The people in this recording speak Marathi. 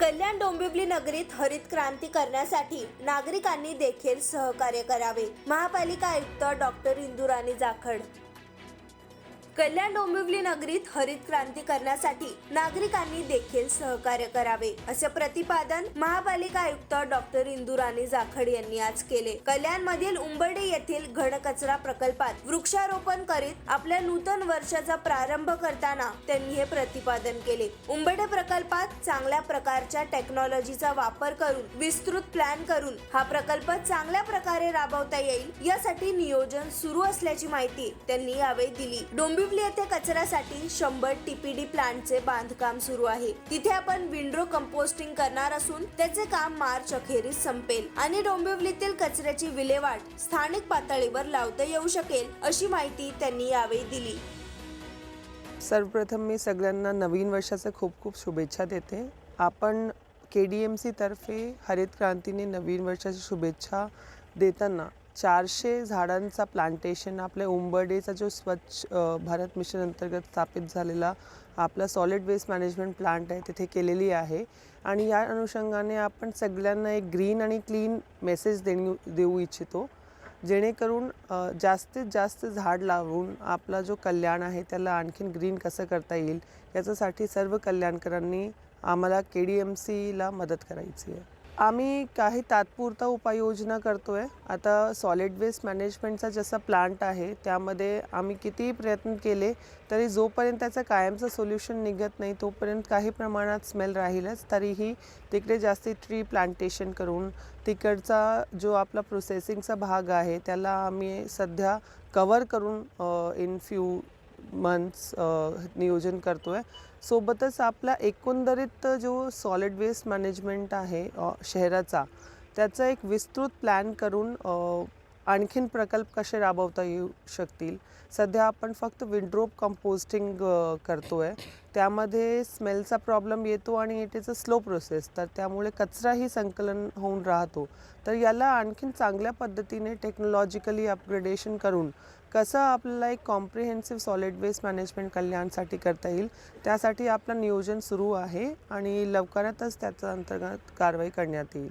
कल्याण डोंबिवली नगरीत हरित क्रांती करण्यासाठी नागरिकांनी देखील सहकार्य करावे. महापालिका आयुक्त डॉक्टर इंदुराणी जाखड कल्याण डोंबिवली नगरीत हरित क्रांती करण्यासाठी नागरिकांनी देखील सहकार्य करावे असे प्रतिपादन महापालिका आयुक्त डॉक्टर इंदुराणी जाखड यांनी आज केले. कल्याण मधील उंबर्डे येथील घनकचरा प्रकल्पात वृक्षारोपण करीत आपल्या नूतन वर्षाचा प्रारंभ करताना त्यांनी हे प्रतिपादन केले. उंबर्डे प्रकल्पात चांगल्या प्रकारच्या टेक्नॉलॉजीचा वापर करून विस्तृत प्लॅन करून हा प्रकल्प चांगल्या प्रकारे राबवता येईल यासाठी नियोजन सुरू असल्याची माहिती त्यांनी यावेळी दिली. डोंबिवली येथे कचऱ्यासाठी शंभर टीपीडी प्लांटचे बांधकाम सुरू आहे. तिथे आपण विंडो कंपोस्टिंग करणार असून त्याचे काम मार्च अखेरीस संपेल आणि डोंबिवलीतील कचऱ्याची विल्हेवाट स्थानिक पातळीवर लावता येऊ शकेल अशी माहिती त्यांनी यावेळी दिली. सर्वप्रथम मी सगळ्यांना नवीन वर्षाचं खूप खूप शुभेच्छा देते. आपण के डी एम सीतर्फे हरित क्रांतीने नवीन वर्षाची शुभेच्छा देताना चारशे झाडांचा प्लांटेशन आपल्या उंबर्डेचा जो स्वच्छ भारत मिशन अंतर्गत स्थापित झालेला आपला सॉलिड वेस्ट मॅनेजमेंट प्लांट आहे तिथे केलेली आहे. आणि या अनुषंगाने आपण सगळ्यांना एक ग्रीन आणि क्लीन मेसेज देऊ देऊ इच्छितो. जेणेकरून जास्तीत जास्त झाड लावून आपला जो कल्याण आहे त्याला आणखीन ग्रीन कसं करता येईल याच्यासाठी सर्व कल्याणकरांनी आम्हाला के डी एम सीला मदत करायची आहे. आम्ही काही तात्पुरता उपाययोजना करतो आहे आता सॉलिड वेस्ट मॅनेजमेंटचा जसा प्लांट आहे त्यामध्ये आम्ही कितीही प्रयत्न केले तरी जोपर्यंत त्याचं कायमचं सोल्युशन निघत नाही तोपर्यंत काही प्रमाणात स्मेल राहीलच. तरीही तिकडे जास्ती ट्री प्लांटेशन करून तिकडचा जो आपला प्रोसेसिंगचा भाग आहे त्याला आम्ही सध्या कवर करून इन फ्यू मंथ्स नियोजन करतो आहे सोबतच आपला एकंदरीत जो सॉलिड वेस्ट मॅनेजमेंट आहे शहराचा त्याचा एक विस्तृत प्लॅन करून आणखीन प्रकल्प कसे राबवता येऊ शकतील? सध्या आपण फक्त विंड्रोप कंपोस्टिंग करतो आहे त्यामध्ये स्मेलचा प्रॉब्लेम येतो आणि it is a slow process तर त्यामुळे कचराही संकलन होऊन राहतो. तर याला आणखीन चांगल्या पद्धतीने टेक्नॉलॉजिकली अपग्रेडेशन करून कसं आपल्याला एक कॉम्प्रिहेन्सिव्ह सॉलिड वेस्ट मॅनेजमेंट कल्याणसाठी करता येईल त्यासाठी आपलं नियोजन सुरू आहे आणि लवकरातच त्याचा अंतर्गत कारवाई करण्यात येईल.